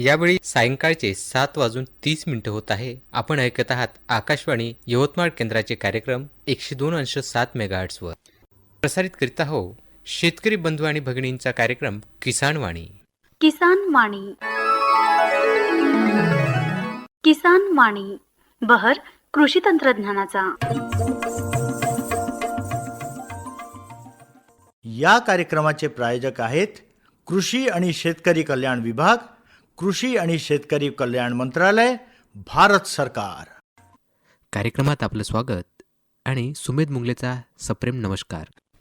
यावेळी सायंकाळचे सात वाजून तीस मिनिटं होत आहे. आपण ऐकत आहात आकाशवाणी यवतमाळ केंद्राचे कार्यक्रम एकशे दोन अंश सात मेगाहर्ट्सवर. प्रसारित करीत आहो शेतकरी बंधू आणि भगिनींचा कार्यक्रम किसान वाणी. किसान वाणी. किसान वाणी बहर कृषी तंत्रज्ञानाचा. या कार्यक्रमाचे प्रायोजक आहेत कृषी आणि शेतकरी कल्याण विभाग कृषी आणि शेतकरी कल्याण मंत्रालय भारत सरकार. कार्यक्रमात आपलं स्वागत आणि सुमेध मुंगलेचा सप्रेम नमस्कार.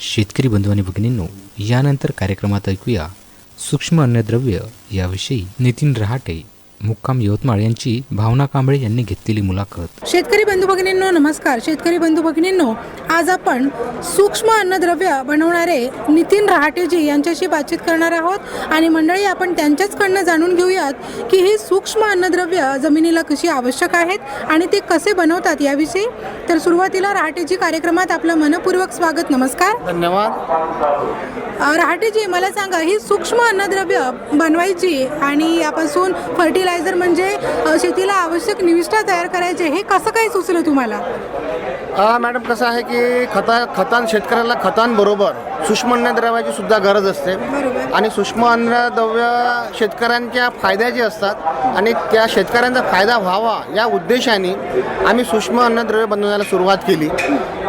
शेतकरी बंधू आणि भगिनींनो यानंतर कार्यक्रमात ऐकूया सूक्ष्म अन्नद्रव्य याविषयी. नितीन रहाटे मुक्काम यवतमाळ यांची भावना कांबळे यांनी घेतलेली मुलाखत. शेतकरी बंधू भगिनींनो नमस्कार. शेतकरी बंधू भगिनींनो आज आपण सूक्ष्म अन्नद्रव्य बनवणारे नितीन रहाटेजी यांच्याशी बातचीत करणार आहोत. आणि मंडळी आपण त्यांच्याचकडनं जाणून घेऊयात की ही सूक्ष्म अन्नद्रव्य जमिनीला कशी आवश्यक आहेत आणि ते कसे बनवतात याविषयी. तर सुरुवातीला रहाटेजी कार्यक्रमात आपलं मनपूर्वक स्वागत नमस्कार. अ, रहाटेजी मला सांगा ही सूक्ष्म अन्नद्रव्य बनवायची आणि यापासून फर्टिलायझर म्हणजे शेतीला आवश्यक निविष्ठा तयार करायचे हे कसं काय सुचलं तुम्हाला? हा मॅडम कसं आहे की खता खतां शेतकऱ्याला खतांबरोबर सूक्ष्म अन्नद्रव्याची सुद्धा गरज असते. आणि सूक्ष्म अन्नद्रव्य शेतकऱ्यांच्या फायद्याची असतात आणि त्या शेतकऱ्यांचा फायदा व्हावा या उद्देशाने आम्ही सूक्ष्म अन्नद्रव्य बनवण्याला सुरुवात केली.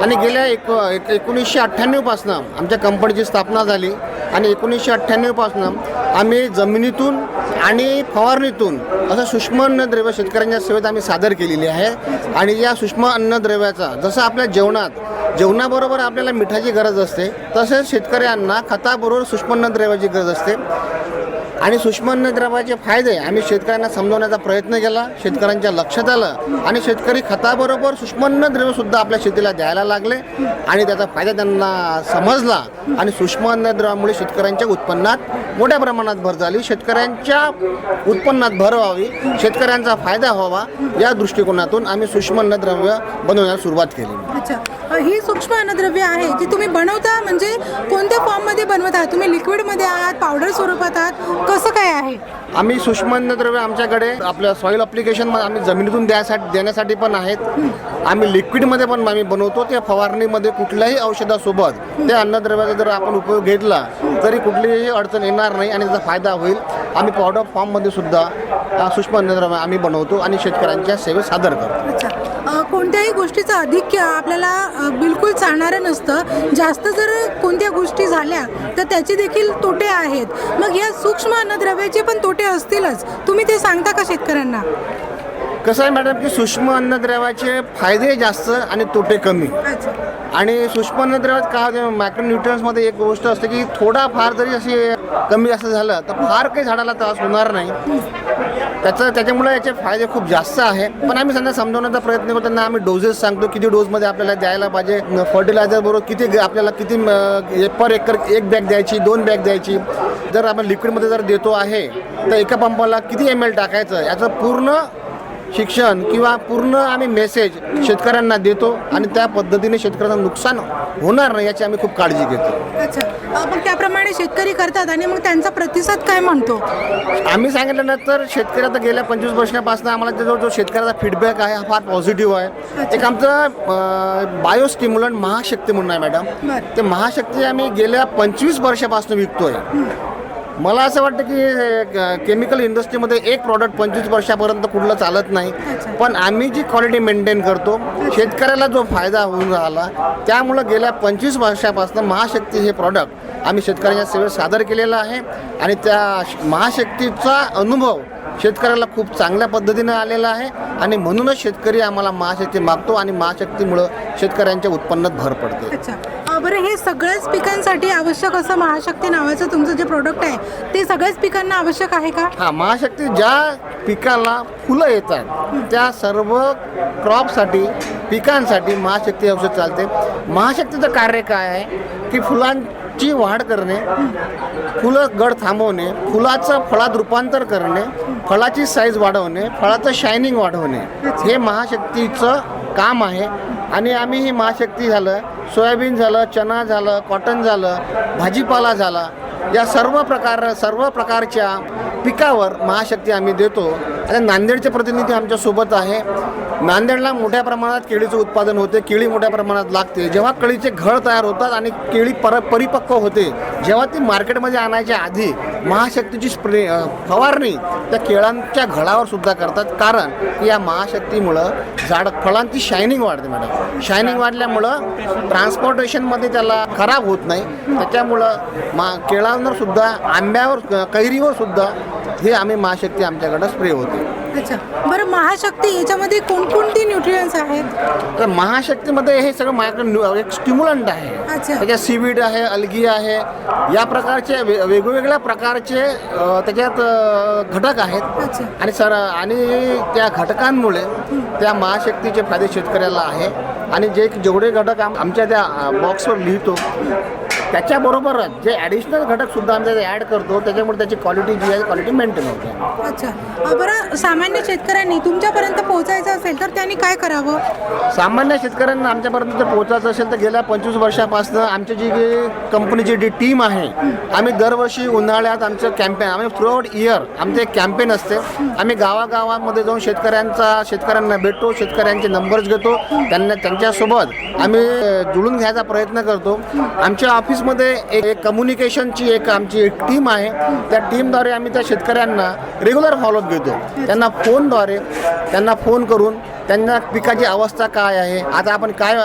आणि गेल्या एक एक एकोणीसशे अठ्ठ्याण्णवपासनं आमच्या कंपनीची स्थापना झाली. आणि एकोणीसशे अठ्ठ्याण्णवपासनं आम्ही जमिनीतून आणि फवारणीतून असं सूक्ष्म अन्नद्रव्य शेतकऱ्यांच्या सेवेत आम्ही सादर केलेली आहे. आणि या सूक्ष्म अन्नद्रव्याचा जसं आपल्या जेवणात जेवणाबरोबर आपल्याला मिठाची गरज असते तसेच शेतकऱ्यांना खताबरोबर सूक्ष्म अन्नद्रव्याची गरज असते. आणि सूक्ष्म अन्नद्रव्याचे फायदे. आम्ही शेतकऱ्यांना समजवण्याचा प्रयत्न केला शेतकऱ्यांच्या लक्षात आलं आणि शेतकरी खताबरोबर सूक्ष्म अन्नद्रव्यसुद्धा आपल्या शेतीला द्यायला लागले आणि त्याचा फायदा त्यांना समजला आणि सूक्ष्म अन्नद्रव्यामुळे शेतकऱ्यांच्या उत्पन्नात मोठ्या प्रमाणात भर झाली. शेतकऱ्यांच्या उत्पन्नात भर व्हावी शेतकऱ्यांचा फायदा व्हावा या दृष्टिकोनातून आम्ही सूक्ष्म अन्नद्रव्य बनवण्यास सुरुवात केली. ही सूक्ष्म अन्नद्रव्य आहे जी तुम्ही बनवता म्हणजे कोणत्या फॉर्ममध्ये बनवत आहात? तुम्ही लिक्विडमध्ये आहात पावडर स्वरूपात आहात कसं काय आहे? आम्ही सूक्ष्म अन्नद्रव्य आमच्याकडे आपल्या सॉईल अप्लिकेशन आम्ही जमिनीतून द्यासाठी देण्यासाठी पण आहेत. आम्ही लिक्विडमध्ये पण आम्ही बनवतो. त्या फवारणीमध्ये कुठल्याही औषधासोबत त्या अन्नद्रव्याचा जर आपण उपयोग घेतला तरी कुठलीही अडचण येणार नाही आणि त्याचा फायदा होईल. आम्ही पावडर फॉर्ममध्ये सुद्धा सूक्ष्म अन्नद्रव्य आम्ही बनवतो आणि शेतकऱ्यांच्या सेवेत सादर करतो. कोणत्याही गोष्टीचं अधिक्य आपल्याला बिलकुल चालणारं नसतं. जास्त जर कोणत्या गोष्टी झाल्या तर त्याचे देखील तोटे आहेत. मग या सूक्ष्म अन्नद्रव्याचे पण तोटे असतीलच. तुम्ही ते सांगता का शेतकऱ्यांना? कसं आहे मॅडम की सूक्ष्म अन्नद्रव्याचे फायदे जास्त आणि तोटे कमी. आणि सूक्ष्म अन्नद्रव्यात काय मॅक्रो न्यूट्रियन्समध्ये एक गोष्ट असते की थोडाफार जरी अशी कमी जास्त झालं तर फार काही झाडाला त्रास होणार नाही. त्याचं त्याच्यामुळे याचे फायदे खूप जास्त आहे. पण आम्ही त्यांना समजवण्याचा प्रयत्न करतो. त्यांना आम्ही डोसेस सांगतो किती डोजमध्ये आपल्याला द्यायला पाहिजे फर्टिलायझर बरोबर किती आपल्याला किती पर एकर एक बॅग द्यायची दोन बॅग द्यायची. जर आपण लिक्विडमध्ये जर देतो आहे तर एका पंपाला किती एम एल टाकायचं? याचं पूर्ण शिक्षण किंवा पूर्ण आम्ही मेसेज शेतकऱ्यांना देतो आणि त्या पद्धतीने शेतकऱ्यांना नुकसान होणार नाही याची आम्ही खूप काळजी घेतो. अच्छा. मग त्याप्रमाणे शेतकरी करतात आणि मग त्यांचा प्रतिसाद काय म्हणतो? आम्ही सांगितल्यानंतर शेतकरी आता गेल्या पंचवीस वर्षापासून आम्हाला जो जो शेतकऱ्याचा फीडबॅक आहे हा फार पॉझिटिव्ह आहे. एक आमचं बायोस्टिम्युलंट महाशक्ती म्हणून आहे मॅडम. ते महाशक्ती आम्ही गेल्या पंचवीस वर्षापासून विकतोय. मला असं वाटतं की केमिकल इंडस्ट्रीमध्ये एक प्रॉडक्ट पंचवीस वर्षापर्यंत कुठलं चालत नाही. पण आम्ही जी क्वालिटी मेंटेन करतो शेतकऱ्याला जो फायदा होऊन राहिला त्यामुळं गेल्या पंचवीस वर्षापासून महाशक्ती हे प्रॉडक्ट आम्ही शेतकऱ्यांच्या सेवेत सादर केलेलं आहे. आणि त्या महाशक्तीचा अनुभव शेतकऱ्याला खूप चांगल्या पद्धतीनं आलेला आहे. आणि म्हणूनच शेतकरी आम्हाला महाशक्ती मागतो आणि महाशक्तीमुळं शेतकऱ्यांच्या उत्पन्नात भर पडते. बरं हे सगळ्याच पिकांसाठी आवश्यक असं महाशक्ती नावाचं तुमचं जे प्रोडक्ट आहे ते सगळ्याच पिकांना आवश्यक आहे का? हा महाशक्ती ज्या पिकाला फुलं येतात त्या सर्व क्रॉपसाठी पिकांसाठी महाशक्ती औषध चालते. महाशक्तीचं कार्य काय आहे? की फुलांची वाढ करणे फुलं गड थांबवणे फुलाचं फळात रूपांतर करणे फळाची साईज वाढवणे फळाचं शायनिंग वाढवणे. हे महाशक्तीचं काम आहे. आणि आम्ही ही महाशक्ती झालं सोयाबीन झालं चना झालं कॉटन झालं भाजीपाला झाला. या सर्व प्रकार सर्व प्रकारच्या पिकावर महाशक्ती आम्ही देतो. आता नांदेडचे प्रतिनिधी आमच्यासोबत आहे. नांदेडला मोठ्या प्रमाणात केळीचं उत्पादन होते. केळी मोठ्या प्रमाणात लागते. जेव्हा केळीचे घळ तयार होतात आणि केळी पर परिपक्व होते जेव्हा ती मार्केटमध्ये आणायच्या आधी महाशक्तीची स्प्रे फवारणी त्या केळांच्या घडावर सुद्धा करतात. कारण या महाशक्तीमुळं झाड फळांची शायनिंग वाढते मॅडम शायनिंग वाढल्यामुळं ट्रान्सपोर्टेशनमध्ये त्याला खराब होत नाही. त्याच्यामुळं मा केळांवर सुद्धा आंब्यावर कैरीवर सुद्धा हे आम्ही महाशक्ती आमच्याकडं स्प्रे होते. अच्छा. बरं महाशक्ती याच्यामध्ये कोणकोणती न्यूट्रियन्स आहेत? तर महाशक्तीमध्ये हे सगळं माझ्याकडे न्यू- एक स्टिम्युलंट आहे. अच्छा. त्याच्यात सीवीड आहे अलगी आहे. या प्रकारचे वे- वेगवेगळ्या प्रकारचे अ, त्याच्यात अ, घटक आहेत. अच्छा. आणि सर आणि त्या घटकांमुळे त्या महाशक्तीचे फायदे शेतकऱ्याला आहे. आणि जे जेवढे घटक आम- आमच्या त्या बॉक्सवर लिहितो त्याच्याबरोबरच जे ॲडिशनल घटक सुद्धा आम्ही त्याचे ॲड करतो त्याच्यामुळे त्याची क्वालिटी जी आहे क्वालिटी मेंटेन होते. अच्छा. बरं सामान्य शेतकऱ्यांनी तुमच्यापर्यंत पोहोचायचं असेल तर त्यांनी काय करावं? सामान्य शेतकऱ्यांना आमच्यापर्यंत जर पोहोचायचं असेल तर गेल्या पंचवीस वर्षापासून आमची जी कंपनीची जी टीम आहे आम्ही दरवर्षी उन्हाळ्यात आमचं कॅम्पेन आम्ही थ्रू आउट इयर आमचे एक कॅम्पेन असते. आम्ही गावागावामध्ये जाऊन शेतकऱ्यांचा शेतकऱ्यांना भेटतो शेतकऱ्यांचे नंबर्स घेतो त्यांना त्यांच्यासोबत आम्ही जुळून घ्यायचा प्रयत्न करतो. आमच्या ऑफिसमध्ये एक एक कम्युनिकेशनची एक आमची एक टीम आहे. त्या टीमद्वारे आम्ही त्या शेतकऱ्यांना रेग्युलर फॉलोअप घेतो. त्यांना फोनद्वारे त्यांना फोन करून त्यांना पिकाची अवस्था काय आहे आता आपण काय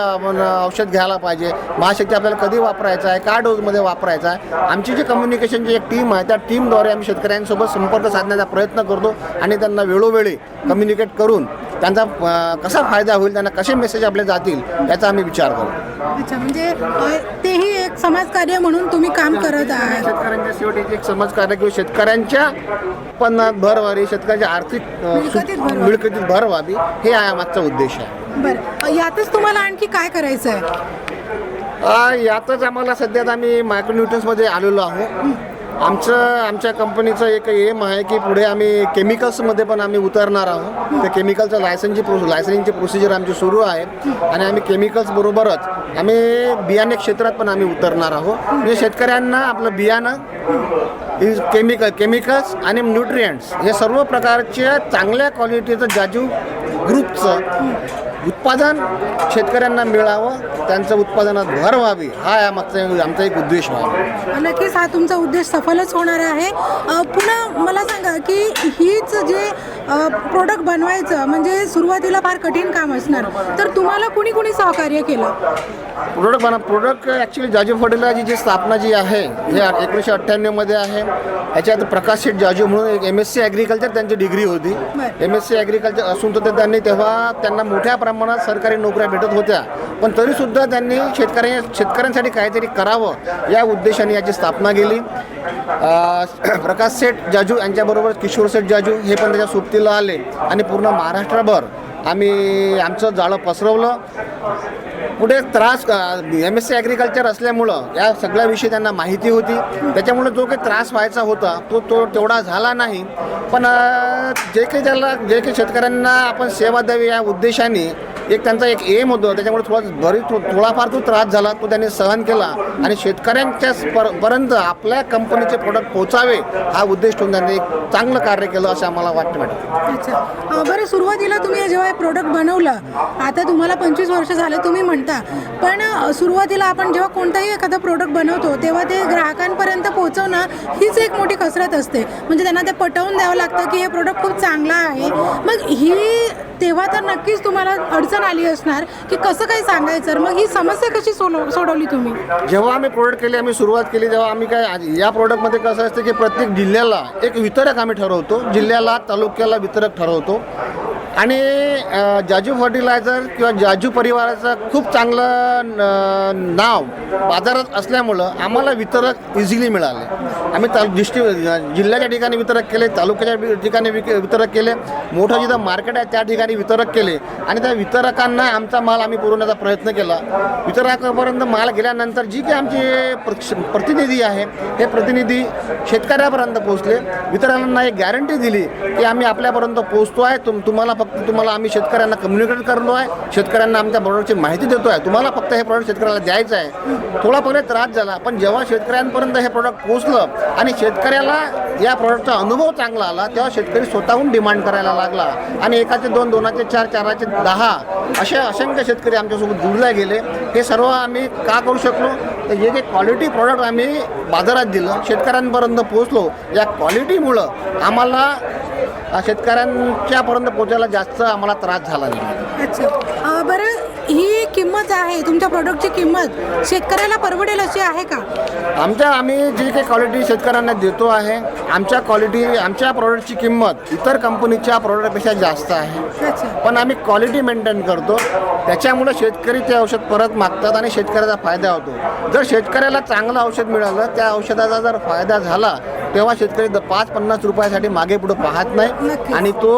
औषध घ्यायला पाहिजे महाशक्ती आपल्याला कधी वापरायचं आहे काय डोजमध्ये वापरायचा आहे आमची जी कम्युनिकेशनची एक टीम आहे त्या टीमद्वारे आम्ही शेतकऱ्यांसोबत संपर्क साधण्याचा प्रयत्न करतो आणि त्यांना वेळोवेळी कम्युनिकेट करून त्यांचा कसा फायदा होईल त्यांना कसे मेसेज आपले जातील याचा आम्ही विचार करू अच्छा म्हणजे तेही समाजकार्य म्हणून तुम्ही काम करत आहात. शेतकऱ्यांच्या शेवटी एक समाजकार्य किंवा शेतकऱ्यांच्या उत्पन्नात भर व्हावी शेतकऱ्यांच्या आर्थिक मिळकतीत भर व्हावी. हे मागचा उद्देश आहे. बरं. यातच तुम्हाला आणखी काय करायचं आहे यातच आम्हाला सध्यात आम्ही मायक्रोन्युट्रन्समध्ये आलेलो आहोत. आमचं आमच्या कंपनीचं एक एम आहे की पुढे आम्ही केमिकल्समध्ये पण आम्ही उतरणार आहोत. त्या केमिकलचं लायसनची प्रो लायसनिंगची प्रोसिजर आमची सुरू आहे. आणि आम्ही केमिकल्स बरोबरच आम्ही बियाणे क्षेत्रात पण आम्ही उतरणार आहोत. म्हणजे शेतकऱ्यांना आपलं बियाणं केमिकल केमिकल्स आणि न्यूट्रियंट्स हे सर्व प्रकारच्या चांगल्या क्वालिटीचं जाजू ग्रुपचं उत्पादन शेतकऱ्यांना मिळावं त्यांचं उत्पादनात भर व्हावी हा या मागचा आमचा एक उद्देश आहे नक्कीच हा तुमचा उद्देश सफलच होणार आहे. पुन्हा मला सांगा की हीच जे प्रोडक्ट बनवायचं म्हणजे सुरुवातीला फार कठीण काम असणार. तर तुम्हाला कुणी कुणी सहकार्य केलं? प्रोडक्ट बना प्रोडक्ट ॲक्च्युली जाजू फर्टिलायची जी स्थापना जी आहे हे एकोणीसशे अठ्ठ्याण्णवमध्ये आहे. याच्यात प्रकाश शेठ जाजू म्हणून एक एम एस सी ॲग्रिकल्चर त्यांची डिग्री होती. एम एस सी ॲग्रिकल्चर असून तर त्यांनी तेव्हा त्यांना मोठ्या प्रमाणात सरकारी नोकऱ्या भेटत होत्या. पण तरीसुद्धा त्यांनी शेतकऱ्या शेतकऱ्यांसाठी काहीतरी करावं या उद्देशाने याची स्थापना केली. प्रकाश सेठ जाजू यांच्याबरोबर किशोर सेठ जाजू हे पण त्याच्या सोबतीला आले. आणि पूर्ण महाराष्ट्रभर आम्ही आमचं जाळं पसरवलं. पुढे त्रास एम एस सी ॲग्रिकल्चर असल्यामुळं या सगळ्याविषयी त्यांना माहिती होती. त्याच्यामुळे जो काही त्रास व्हायचा होता तो तो तेवढा झाला नाही. पण जे काही त्याला जे काही शेतकऱ्यांना आपण सेवा द्यावी या उद्देशाने एक त्यांचा एक एम होतं. त्याच्यामुळे थोडा भरी थो थोडाफार तो त्रास झाला तो त्यांनी सहन केला. आणि शेतकऱ्यांच्या पर्यंत आपल्या कंपनीचे प्रोडक्ट पोहोचावे हा उद्देश ठेवून त्यांनी एक चांगलं कार्य केलं असं आम्हाला वाटतं मॅडम. बरं सुरुवातीला तुम्ही जेव्हा प्रोडक्ट बनवलं आता तुम्हाला पंचवीस वर्ष झाले तुम्ही म्हणता. पण सुरुवातीला आपण जेव्हा कोणताही एखादा प्रोडक्ट बनवतो तेव्हा ते ग्राहकांपर्यंत पोहोचवणं हीच एक मोठी कसरत असते. म्हणजे त्यांना ते पटवून द्यावं लागतं की हे प्रोडक्ट खूप चांगला आहे. मग ही तेव्हा तर नक्कीच तुम्हाला अडचण आली असणार की कसं काय सांगायचं? मग ही समस्या कशी सोडव सोडवली तुम्ही? जेव्हा आम्ही प्रोडक्ट केली आम्ही सुरुवात केली तेव्हा आम्ही काय या प्रोडक्टमध्ये कसं असतं की प्रत्येक जिल्ह्याला एक वितरक आम्ही ठरवतो. जिल्ह्याला तालुक्याला वितरक ठरवतो. आणि जाजू फर्टिलायझर किंवा जाजू परिवाराचं खूप चांगलं नाव बाजारात असल्यामुळं आम्हाला वितरक इझिली मिळाले. आम्ही ताल डिस्ट्री जिल्ह्याच्या ठिकाणी वितरक केले तालुक्याच्या ठिकाणी विक वितरक केले. मोठं जिथं मार्केट आहे त्या ठिकाणी वितरक केले. आणि त्या वितरकांना आमचा माल आम्ही पुरवण्याचा प्रयत्न केला. वितरकापर्यंत माल गेल्यानंतर जी काही आमचे प्रतिनिधी आहे हे प्रतिनिधी शेतकऱ्यापर्यंत पोहोचले. वितरकांना एक गॅरंटी दिली की आम्ही आपल्यापर्यंत पोहोचतो आहे तुम तुम्हाला फक्त तुम्हाला आम्ही शेतकऱ्यांना कम्युनिकेट करलो आहे शेतकऱ्यांना आमच्या प्रोडक्टची माहिती देतो आहे. तुम्हाला फक्त हे प्रॉडक्ट शेतकऱ्याला द्यायचं आहे. थोडाफार त्रास झाला पण जेव्हा शेतकऱ्यांपर्यंत हे प्रॉडक्ट पोचलं आणि शेतकऱ्याला या प्रॉडक्टचा अनुभव चांगला आला तेव्हा शेतकरी स्वतःहून डिमांड करायला लागला. आणि एकाचे दोन दोनाचे चार चाराचे दहा असे असंख्य शेतकरी आमच्यासोबत जुळले गेले. हे सर्व आम्ही का करू शकलो? तर हे जे क्वालिटी प्रॉडक्ट आम्ही बाजारात दिलं शेतकऱ्यांपर्यंत पोचलो या क्वालिटीमुळं आम्हाला शेतकऱ्यांच्यापर्यंत पोचायला जास्त आम्हाला त्रास झाला नाही. अच्छा. बरं ही किंमत आहे तुमच्या प्रोडक्टची किंमत शेतकऱ्याला परवडेल अशी आहे का? आमच्या आम्ही जी काही क्वालिटी शेतकऱ्यांना देतो आहे आमच्या क्वालिटी आमच्या प्रॉडक्टची किंमत इतर कंपनीच्या प्रॉडक्टपेक्षा जास्त आहे. अच्छा. पण आम्ही क्वालिटी मेंटेन करतो त्याच्यामुळे शेतकरी ते औषध परत मागतात आणि शेतकऱ्याचा फायदा होतो. जर शेतकऱ्याला चांगलं औषध मिळालं त्या औषधाचा जर फायदा झाला तेव्हा शेतकरी द- पाच पन्नास रुपयासाठी मागे पुढे पाहत नाही. आणि तो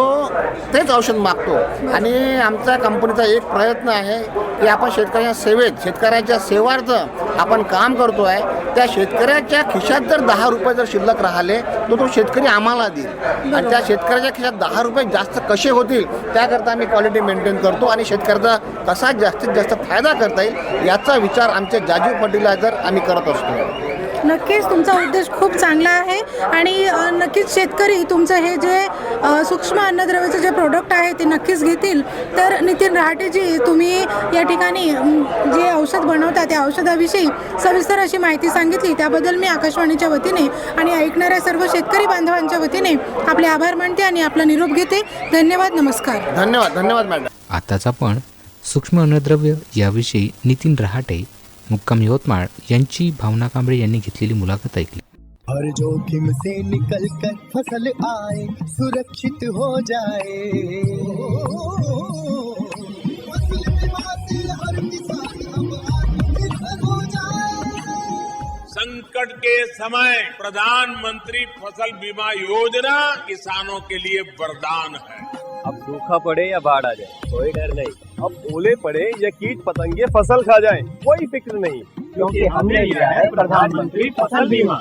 तेच औषध मागतो. आणि आमच्या कंपनीचा एक प्रयत्न आहे की आपण शेतकऱ्यांच्या सेवेत शेतकऱ्याच्या सेवार्थ आपण काम करतो आहे त्या शेतकऱ्याच्या खिशात जर दहा रुपये जर शिल्लक राहिले तर तो शेतकरी आम्हाला देईल. आणि त्या शेतकऱ्याच्या खिशात दहा रुपये जास्त कसे होतील त्याकरता आम्ही क्वालिटी मेंटेन करतो आणि शेतकऱ्याचा कसा जास्तीत जास्त फायदा करता येईल याचा विचार आमचे जाजू जर आम्ही करत असतो. नक्कीच तुमचा उद्देश खूप चांगला आहे आणि नक्कीच शेतकरी तुमचं हे जे सूक्ष्म अन्नद्रव्याचं जे प्रोडक्ट आहे ते नक्कीच घेतील. तर नितीन रहाटेजी तुम्ही या ठिकाणी जे औषध बनवता त्या औषधाविषयी सविस्तर अशी माहिती सांगितली. त्याबद्दल मी आकाशवाणीच्या वतीने आणि ऐकणाऱ्या सर्व शेतकरी बांधवांच्या वतीने आपले आभार मानते आणि आपला निरोप घेते. धन्यवाद नमस्कार. धन्यवाद धन्यवाद मॅडम. आताच आपण सूक्ष्म अन्नद्रव्य याविषयी नितीन रहाटे मुक्काम यवतमाळ यांची भावना कांबळे यांनी घेतलेली मुलाखत ऐकली. हर जोखिम से निकल कर फ़सल आए सुरक्षित हो जाए। हो संकट के समय प्रधानमंत्री फ़सल बीमा योजना किसानों के लिए वरदान है। अब सूखा पड़े या बाढ़ आ जाए कोई डर नहीं। अब ओले पड़े या कीट पतंगे फसल खा जाए कोई फिक्र नहीं क्योंकि हमने लिया है प्रधानमंत्री फसल बीमा।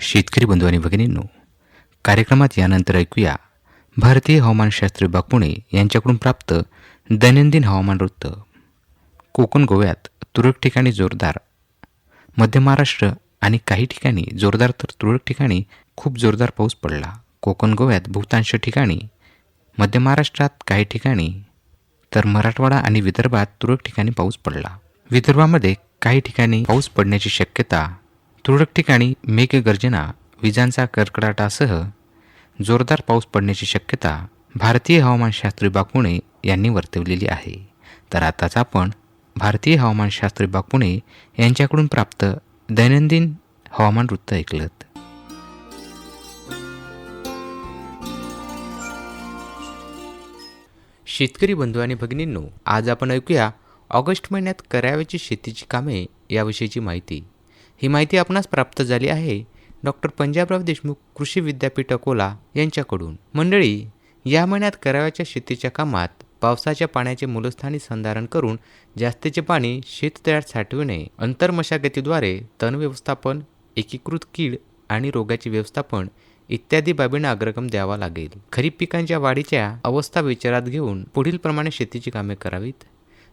शेतकरी बंधू आणि भगिनींनो कार्यक्रमात यानंतर ऐकूया भारतीय हवामानशास्त्री विभाग पुणे यांच्याकडून प्राप्त दैनंदिन हवामान वृत्त. कोकण गोव्यात तुरळक ठिकाणी जोरदार मध्य महाराष्ट्र आणि काही ठिकाणी जोरदार तर तुरळक ठिकाणी खूप जोरदार पाऊस पडला. कोकण गोव्यात बहुतांश ठिकाणी मध्य महाराष्ट्रात काही ठिकाणी तर मराठवाडा आणि विदर्भात तुरळक ठिकाणी पाऊस पडला. विदर्भामध्ये काही ठिकाणी पाऊस पडण्याची शक्यता तुरळक ठिकाणी मेघगर्जना विजांचा कडकडाटासह जोरदार पाऊस पडण्याची शक्यता भारतीय हवामानशास्त्री बाकुणे यांनी वर्तवलेली आहे. तर आताच आपण भारतीय हवामानशास्त्री बाकुणे यांच्याकडून प्राप्त दैनंदिन हवामान वृत्त ऐकलं शेतकरी बंधू आणि भगिनींनो आज आपण ऐकूया ऑगस्ट महिन्यात करावयाची शेतीची कामे याविषयीची माहिती. ही माहिती आपणास प्राप्त झाली आहे. डॉक्टर पंजाबराव देशमुख कृषी विद्यापीठ अकोला यांच्याकडून. मंडळी या महिन्यात कराव्याच्या शेतीच्या कामात पावसाच्या पाण्याचे मूलस्थानी संधारण करून जास्तीचे पाणी शेततळ्यात साठविणे अंतर्मशागतीद्वारे तण व्यवस्थापन एकीकृत कीड आणि रोगाचे व्यवस्थापन इत्यादी बाबींना अग्रगम द्यावा लागेल. खरीप पिकांच्या वाढीच्या अवस्था विचारात घेऊन पुढील प्रमाणे शेतीची कामे करावीत.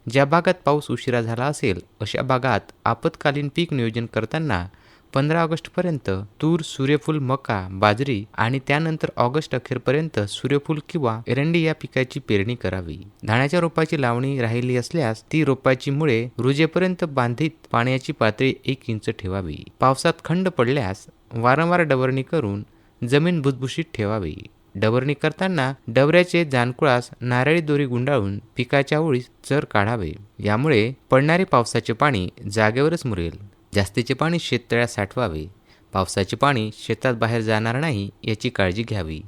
ज्या भागात पाऊस उशिरा झाला असेल अशा भागात आपत्कालीन पीक नियोजन करताना पंधरा ऑगस्टपर्यंत तूर सूर्यफूल मका बाजरी आणि त्यानंतर ऑगस्ट अखेरपर्यंत सूर्यफूल किंवा एरंडी या पिकाची पेरणी करावी. धाण्याच्या रोपाची लावणी राहिली असल्यास ती रोपाची मुळे रुजेपर्यंत बांधित पाण्याची पातळी एक इंच ठेवावी. पावसात खंड पडल्यास वारंवार डवरणी करून जमीन भुसभुशीत ठेवावी. डवरणी करताना डवऱ्याचे जानकुळास नारळी दोरी गुंडाळून पिकाच्या ओळीस चर काढावे. यामुळे पडणारे पावसाचे पाणी जागेवरच मुरेल. जास्तीचे पाणी शेततळ्यात साठवावे. पावसाचे पाणी शेतात बाहेर जाणार नाही याची काळजी घ्यावी.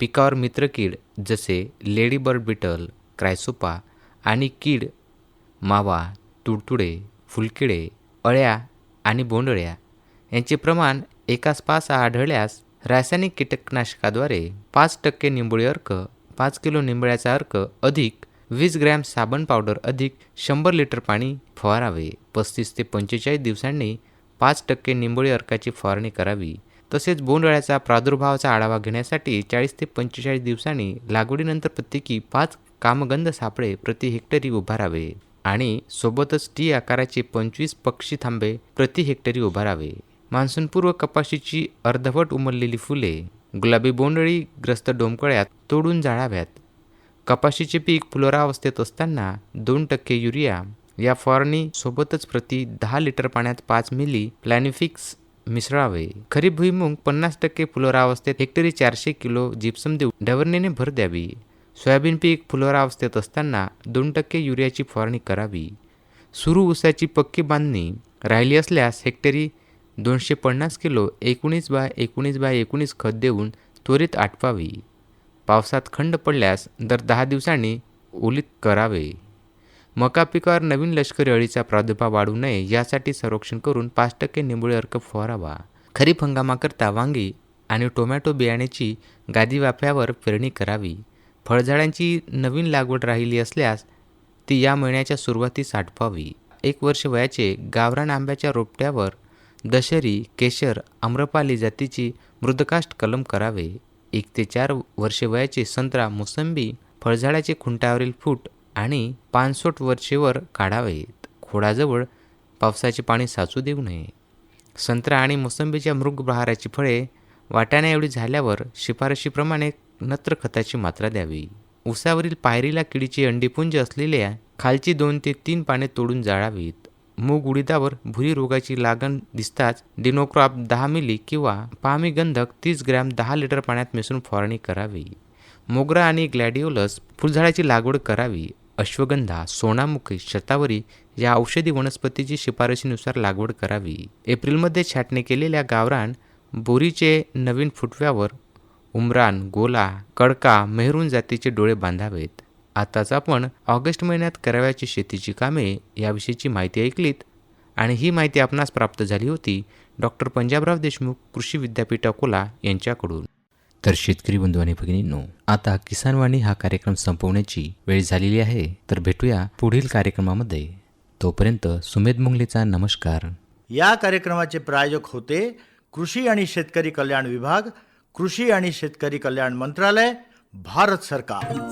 पिकावर मित्रकीड जसे लेडीबर्ड बिटल क्रायसोपा आणि कीड मावा तुडतुडे फुलकिडे अळ्या आणि बोंडळ्या यांचे प्रमाण एकाच पास आढळल्यास रासायनिक कीटकनाशकाद्वारे पाच टक्के निंबोळी अर्क पाच किलो निंबळ्याचा अर्क अधिक वीस ग्रॅम साबण पावडर अधिक शंभर लिटर पाणी फवारावे. पस्तीस ते पंचेचाळीस दिवसांनी पाच टक्के निंबोळी अर्काची फवारणी करावी. तसेच बोंडअळ्याचा प्रादुर्भावाचा आढावा घेण्यासाठी चाळीस ते पंचेचाळीस दिवसांनी लागवडीनंतर प्रत्येकी पाच कामगंध सापळे प्रति हेक्टरी उभारावे आणि सोबतच टी आकाराचे पंचवीस पक्षी थांबे प्रति हेक्टरी उभारावे. मान्सूनपूर्व कपाशीची अर्धवट उमललेली फुले गुलाबी बोंडळी ग्रस्त डोमकळ्यात तोडून जाळाव्यात. कपाशीचे पीक फुलोरावस्थेत असताना दोन टक्के युरिया या फवारणी सोबतच प्रति दहा लिटर पाण्यात पाच मिली प्लॅनिफिक्स मिसळावे. खरीप भुईमुंग पन्नास टक्के फुलोरावस्थेत हेक्टरी चारशे किलो जिप्सम देऊन डवरणीने भर द्यावी. सोयाबीन पीक फुलोरावस्थेत असताना दोन टक्के युरियाची फवारणी करावी. सुरू ऊसाची पक्की बांधणी राहिली असल्यास हेक्टरी दोनशे पन्नास किलो एकोणीस बाय एकोणीस बाय एकोणीस खत देऊन त्वरित आटवावी पावसात खंड पडल्यास दर दहा दिवसांनी ओलीत करावे. मका पिकावर नवीन लष्करी अळीचा प्रादुर्भाव वाढू नये यासाठी संरक्षण करून पाच टक्के निंबोळी अर्क फवारावा. खरीप हंगामाकरता वांगी आणि टोमॅटो बियाण्याची गादी वाफ्यावर पेरणी करावी. फळझाडांची नवीन लागवड राहिली असल्यास ती या महिन्याच्या सुरुवातीस आटवावी एक वर्ष वयाचे गावरान आंब्याच्या रोपट्यावर दशरी केशर आम्रपाली जातीची मृदकाष्ट कलम करावे. एक ते चार वर्षे वयाचे संत्रा मोसंबी फळझाडाचे खुंटावरील फूट आणि पानसोट वर्षेवर काढावेत. खोडाजवळ पावसाचे पाणी साचू देऊ नये. संत्रा आणि मोसंबीच्या मृग बहाराची फळे वाटाण्याएवढी झाल्यावर शिफारशीप्रमाणे नत्र खताची मात्रा द्यावी. उसावरील पायरीला किडीची अंडीपुंज असलेल्या खालची दोन ते तीन पाने तोडून जाळावीत. मूग उडीदावर भुरी रोगाची लागण दिसताच डिनोक्रॉप दहा मिली किंवा पामी गंधक तीस ग्रॅम दहा लिटर पाण्यात मिसळून फवारणी करावी. मोगरा आणि ग्लॅडिओलस फुलझाडाची लागवड करावी. अश्वगंधा सोनामुखी शतावरी या औषधी वनस्पतीची शिफारशीनुसार लागवड करावी. एप्रिलमध्ये छाटणी केलेल्या गावरान बोरीचे नवीन फुटव्यावर उमरान गोला कडका मेहरून जातीचे डोळे बांधावेत. आताच आपण ऑगस्ट महिन्यात करावयाची शेतीची कामे याविषयीची माहिती ऐकलीत आणि ही माहिती आपणास प्राप्त झाली होती डॉक्टर पंजाबराव देशमुख कृषी विद्यापीठ अकोला यांच्याकडून. तर शेतकरी बंधू आणि भगिनींनो आता किसानवाणी हा कार्यक्रम संपवण्याची वेळ झालेली आहे. तर भेटूया पुढील कार्यक्रमामध्ये. तोपर्यंत सुमेध मुंगलेचा नमस्कार. या कार्यक्रमाचे प्रायोजक होते कृषी आणि शेतकरी कल्याण विभाग कृषी आणि शेतकरी कल्याण मंत्रालय भारत सरकार.